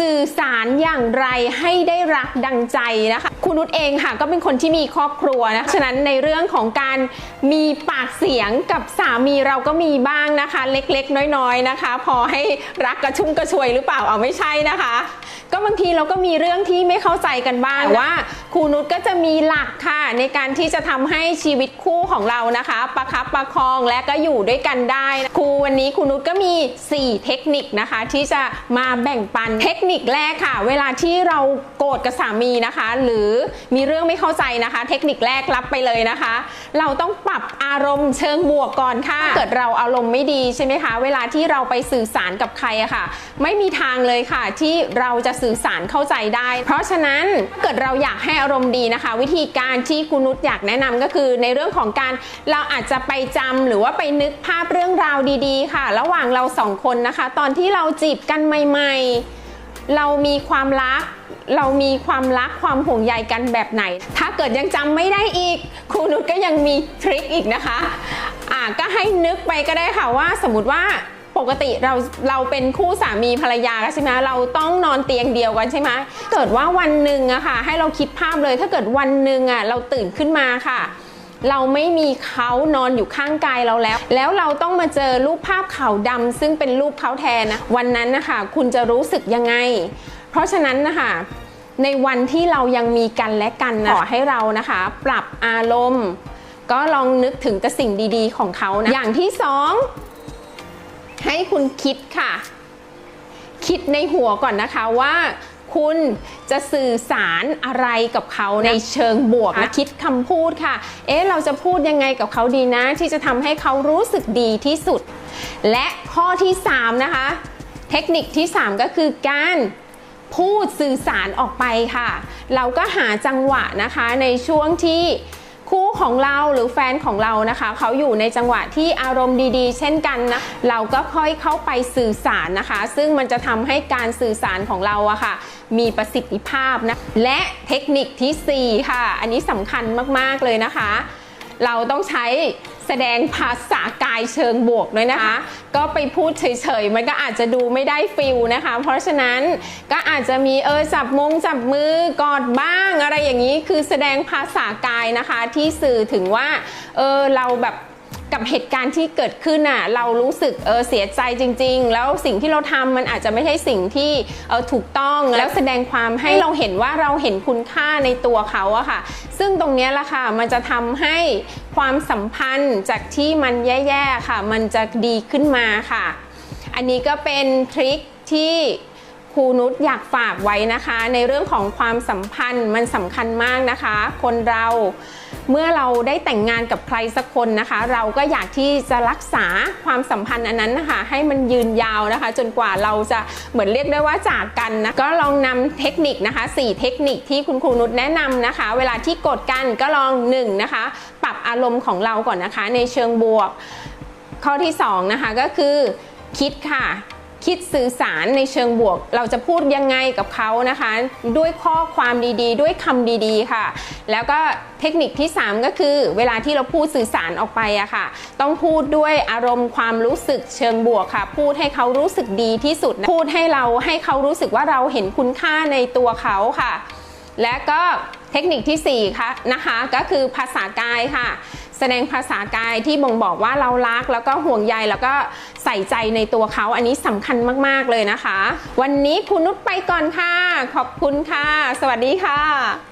สื่อสารอย่างไรให้ได้รักดังใจนะคะ คุณนุชเองค่ะก็เป็นคนที่มีครอบครัวนะคะฉะนั้นในเรื่องของการมีปากเสียงกับสามีเราก็มีบ้างนะคะ เล็กๆ น้อยๆนะคะ พอให้รักกระชุ่มกระชวยหรือเปล่าเอาไม่ใช่นะคะ ก็บางทีเราก็มีเรื่องที่ไม่เข้าใจกันบ้างแต่ว่าครูนุชก็จะมีหลักค่ะ ในการที่จะทำให้ชีวิตคู่ของเรานะคะ ประคับประคองและก็อยู่ด้วยกันได้นะครูวันนี้ครูนุชก็มี 4 เทคนิคนะคะ ที่จะมาแบ่งปันเทคนิคแรกค่ะ เวลาที่เราโกรธกับสามีนะคะ หรือมีเรื่องไม่เข้าใจนะคะ เทคนิคแรกรับไปเลยนะคะ เราต้องปรับอารมณ์เชิงบวกก่อนค่ะถ้าเกิดเราอารมณ์ไม่ดีใช่ไหมคะ เวลาที่เราไปสื่อสารกับใครอะค่ะ ไม่มีทางเลยค่ะที่เราจะสื่อสารเข้าใจได้ เพราะฉะนั้นถ้าเกิดเราอยากให้อารมณ์ดีนะคะ วิธีการที่คุณนุชอยากแนะนำก็คือ ในเรื่องของการเราอาจจะไปจำหรือว่าไปนึกภาพเรื่องราวดีๆ ค่ะ ระหว่างเราสองคนนะคะ ตอนที่เราจีบกันใหม่ ๆ เรามีความรักเรามีความรักความห่วงใยกันแบบไหน ถ้าเกิดยังจำไม่ได้อีก ครูนุชก็ยังมีทริคอีกนะคะ อ่าก็ให้นึกไปก็ได้ค่ะว่าสมมติว่า ปกติเราเราเป็นคู่สามีภรรยากันใช่ไหมเราต้องนอนเตียงเดียวกันใช่ไหมเกิดว่าวันหนึ่งอะค่ะ ให้เราคิดภาพเลย ถ้าเกิดวันหนึ่งอะเราตื่นขึ้นมาค่ะ เราไม่มีเขานอนอยู่ข้างกายเราแล้ว แล้วเราต้องมาเจอรูปภาพขาวดำซึ่งเป็นรูปเขาแทนนะวันนั้นนะคะคุณจะรู้สึกยังไง เพราะฉะนั้นนะคะในวันที่เรายังมีกันและกันนะขอให้เรานะคะ ปรับอารมณ์ ก็ลองนึกถึงแต่สิ่งดี ๆ ของเขานะอย่างที่สอง ให้คุณคิดค่ะ คิดในหัวก่อนนะคะว่าคุณจะสื่อสารอะไรกับเขาในเชิงบวกนะคิดคำพูดค่ะ เอ๊ะเราจะพูดยังไงกับเขาดีนะ ที่จะทำให้เขารู้สึกดีที่สุด และข้อที่ 3 นะคะ เทคนิคที่ 3 ก็คือการพูดสื่อสารออกไปค่ะ เราก็หาจังหวะนะคะในช่วงที่ คู่ของเราหรือแฟนของเรานะคะ เขาอยู่ในจังหวะที่อารมณ์ดีๆ เช่นกันนะเราก็ค่อยเข้าไปสื่อสารนะคะ ซึ่งมันจะทำให้การสื่อสารของเราอะค่ะ มีประสิทธิภาพนะและเทคนิคทีสี่4 ค่ะ อันนี้สำคัญมากๆเลยนะคะ เราต้องใช้แสดงภาษากายเชิงบวกด้วยนะคะ ก็ไปพูดเฉยๆ มันก็อาจจะดูไม่ได้ฟิลนะคะ เพราะฉะนั้นก็อาจจะมีเออจับมงจับมือกอดบ้าง อะไรอย่างนี้คือแสดงภาษากายนะคะ ที่สื่อถึงว่าเออเราแบบกับเหตุการณ์ที่เกิดขึ้นน่ะเรารู้สึกเออเสียใจจริง ๆ แล้วสิ่งที่เราทำมันอาจจะไม่ใช่สิ่งที่เออถูกต้องแล้วแสดงความให้เราเห็นว่าเราเห็นคุณค่าในตัวเขาอะค่ะ ซึ่งตรงเนี้ยแหละค่ะมันจะทำให้ความสัมพันธ์จากที่มันแย่ๆค่ะ มันจะดีขึ้นมาค่ะ อันนี้ก็เป็นทริคที่ ครูนุชอยากฝากไว้นะคะ ในเรื่องของความสัมพันธ์มันสำคัญมากนะคะ คนเราเมื่อเราได้แต่งงานกับใครสักคนนะคะ เราก็อยากที่จะรักษาความสัมพันธ์อันนั้นนะคะ ให้มันยืนยาวนะคะ จนกว่าเราจะเหมือนเรียกได้ว่าจากกันนะก็ลองนำเทคนิคนะคะ 4 เทคนิคที่คุณครูนุชแนะนำนะคะ เวลาที่กดกันก็ลอง1นงนะคะ ปรับอารมณ์ของเราก่อนนะคะ ในเชิงบวก ข้อที่2นะคะก็คือคิดค่ะ คิดสื่อสารในเชิงบวก เราจะพูดยังไงกับเขานะคะ ด้วยข้อความดีๆ ด้วยคำดีๆค่ะ แล้วก็เทคนิคที่ 3 ก็คือ เวลาที่เราพูดสื่อสารออกไปอะค่ะ ต้องพูดด้วยอารมณ์ความรู้สึกเชิงบวกค่ะ พูดให้เขารู้สึกดีที่สุด พูดให้เราให้เขารู้สึกว่าเราเห็นคุณค่าในตัวเขาค่ะ และก็เทคนิคที่4ค่ะนะคะก็คือภาษากายค่ะ แสดงภาษากายที่บ่งบอกว่าเรารักแล้วก็ห่วงใยแล้วก็ใส่ใจในตัวเขาอันนี้สำคัญมาก ๆ เลยนะคะ วันนี้คุณนุชไปก่อนค่ะ ขอบคุณค่ะ สวัสดีค่ะ